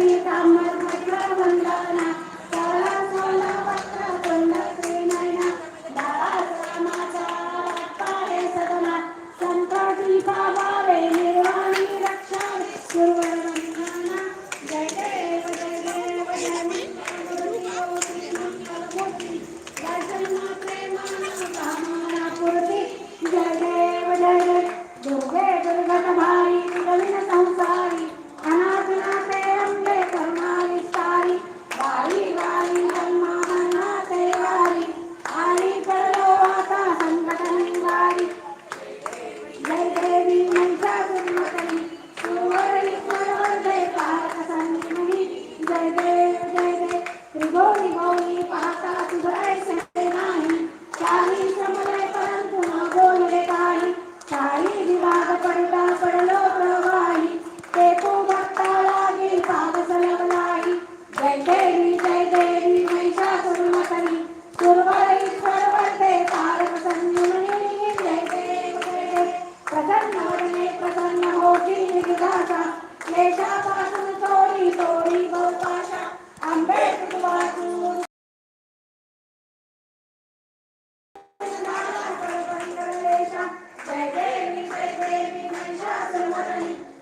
पिता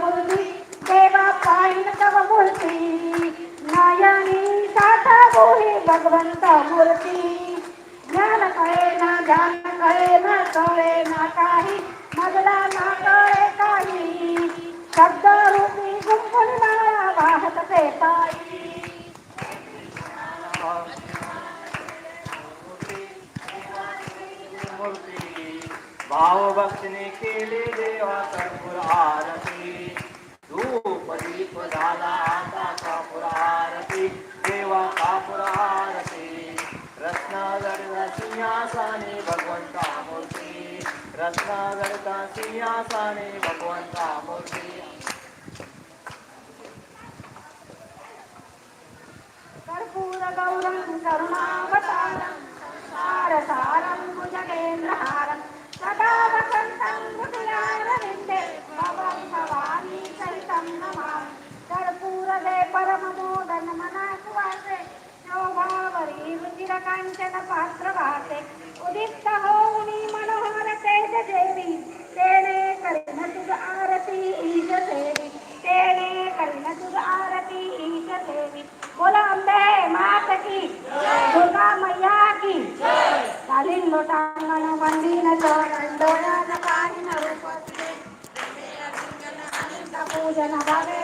మురళి దేవా పాయిన తవ మూర్తి నాయని సాతా బోహి భగవంత మూర్తి జ్ఞాన కరే నా ధ్యాన కరే నా కరే నా కాహి మగలా నా కరే కాహి శబ్ద రూపి గుంపుని నా వాహత పే పాయి మూర్తి भावभक्तीने केले देवा कर्पूर आरती. धूप दीप झाला आता कापूर आरती. देवा कापूर आरती. रत्नागडला सिंहासाने भगवंता मूर्ती. रत्नागडचा सिंहासाने भगवंता मूर्ती. काञ्चन पात्रवासे उदित्तः मुनि मनोहर तेज देवी तेने कर्णसुर आरती ईश देवी तेने कर्णसुर आरती ईश देवी बोला अम्बे मात की दुर्गा मैया की कालीन लोटांगण वंदीन चौरंडोया नपाइन रूपस्ते पूजन भावे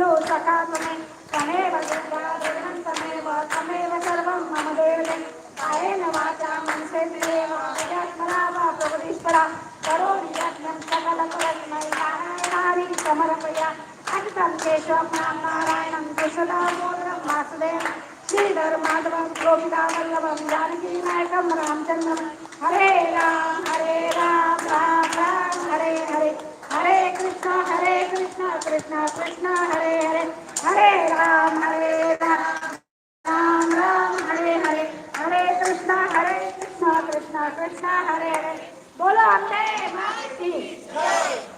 ఖలు సకాత్మే తమేవ దుర్గాదేవం తమేవ తమేవ సర్వం మమ దేవతే ఆయన వాచా మనసేవాత్మరావా ప్రభుదీశ్వర కరోమి యజ్ఞం సకల పురస్మై నారాయణాది సమర్పయ అజితం కేశవం నాం నారాయణం కుశలామూర్ణం వాసుదేవం శ్రీధర్ మాధవం గోపికా వల్లభం జానకీ నాయకం రామచంద్రం హరే రామ హరే రామ రామ. हरे कृष्णा हरे कृष्णा कृष्णा कृष्णा हरे हरे हरे राम हरे राम राम राम हरे हरे हरे कृष्णा हरे कृष्णा कृष्णा कृष्णा हरे हरे. बोलो आमचे माती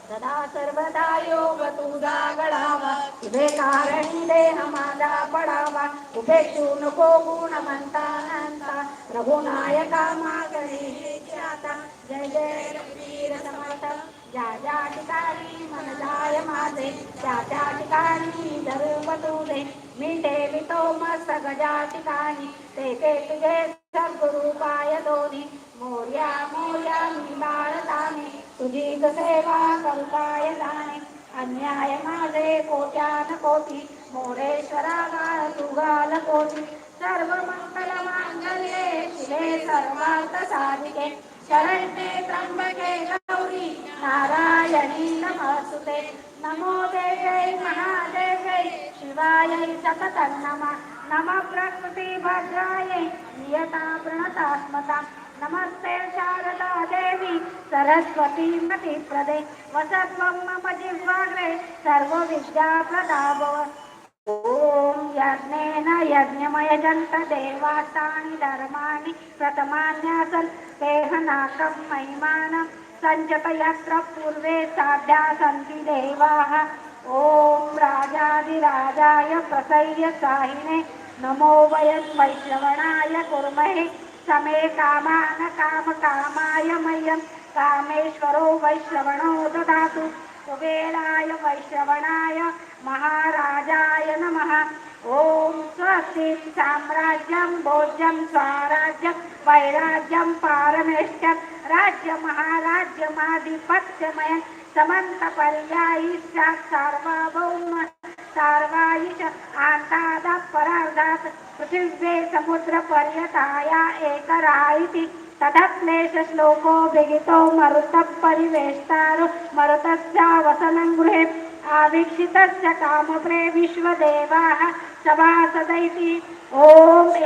सदा सर्वदा योग तुझा घडावा उभे कारणी देह माझा पडावा. उभेक्षू नको गुण म्हणता नंता रघुनायका मागणी आता जय जय रवीर समर्थ. ज्या ज्या ठिकाणी मन जाय माझे त्या त्या ठिकाणी धर्म तुझे मी ठेवितो मस्तक ज्या ठिकाणी ते ते तुझे सद्गुरु पाय दोन्ही. मोर्या मोर्या मी बाळताने तुझी सेवा करुताय जाणे. अन्याय माझे कोट्यान कोटी मोरेश्वरा गाळ तुगाल कोटी. सर्व मंगल मांगल्ये शिवे सर्वार्थ साधिके. शरण्ये त्र्यंबके गौरी नारायणी नमस्तुते। नमो देव्यै महादेव्यै, शिवायै सततं नमः। नमः प्रकृति भद्रायै, नियता प्रणतात्मता। नमस्ते शारदा देवी, सरस्वती मतिप्रदे। वसत्वं मम जिह्वाग्रे सर्वविद्याप्रदा भव ॐ यज्ञेन यज्ञमयजन्त देवास्तानि धर्माणि, प्रथमान्यासन् देहनाकं महिमानं। सञ्जत यत्र पूर्वे साध्या सन्ति देवाः ॐ राजाधिराजाय प्रसय्य साहिने नमो वयं वैश्रवणाय कुर्महे समे कामान कामकामाय मह्यं कामेश्वरो वैश्रवणो ददातु कुबेराय वैश्रवणाय महाराजाय नमः ॐ स्वस्ति साम्राज्यं भोज्यं स्वराज्यं वैराज्यं पारमेष्ट्यं राज्यमहाराज्यमाधिपत्यमयं समन्तपर्यायी स्यात् सार्वभौम सार्वायिष आन्तादात् परार्धात् पृथिव्ये समुद्रपर्यताया एकरा इति तदक्लेशश्लोको विहितो मरुतः परिवेष्टारो मरुतस्य वसनं गृहे आवीक्षितस्य कामप्रे विश्वदेवाः सभासदैति ॐ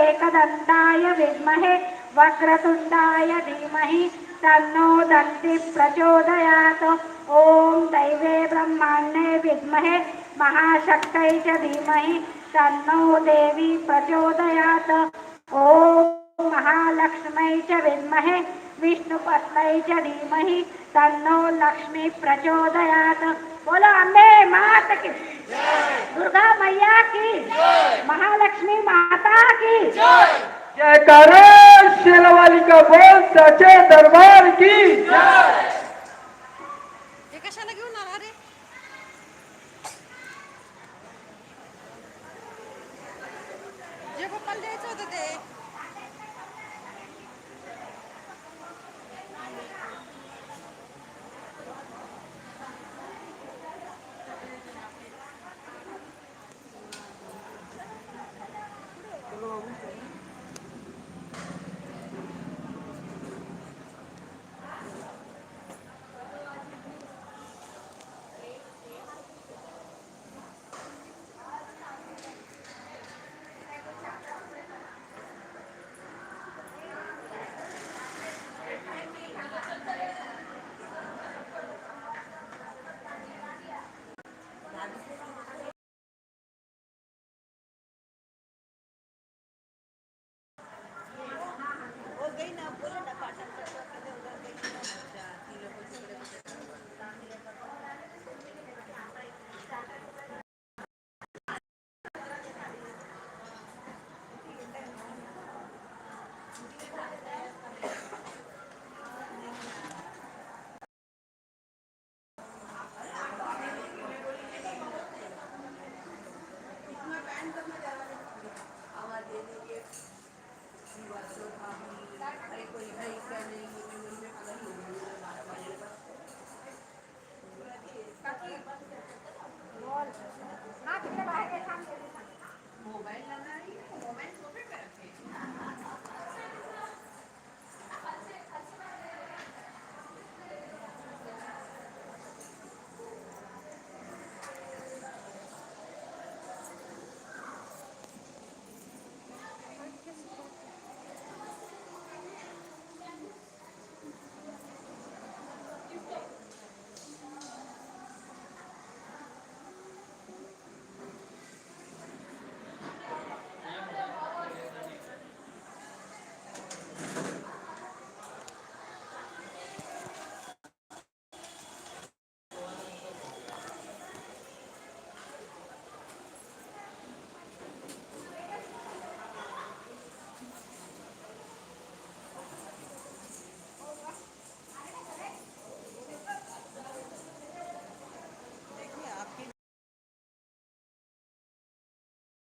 एकदन्ताय विद्महे वक्रतुण्डाय धीमहि तन्नो दन्ति प्रचोदयात्। ॐ दैवे ब्रह्माण्डे विद्महे, महाशक्तै च धीमहि, तन्नो देवी प्रचोदयात्। ॐ महालक्ष्मै च विद्महे विष्णुपत्नै च धीमहि, तन्नो लक्ष्मी प्रचोदयात्। बोलो, अम्बे, मात की। दुर्गा मैया की। महालक्ष्मी माता की। जयकारा शेलवाली का बोल। सचे दरबार की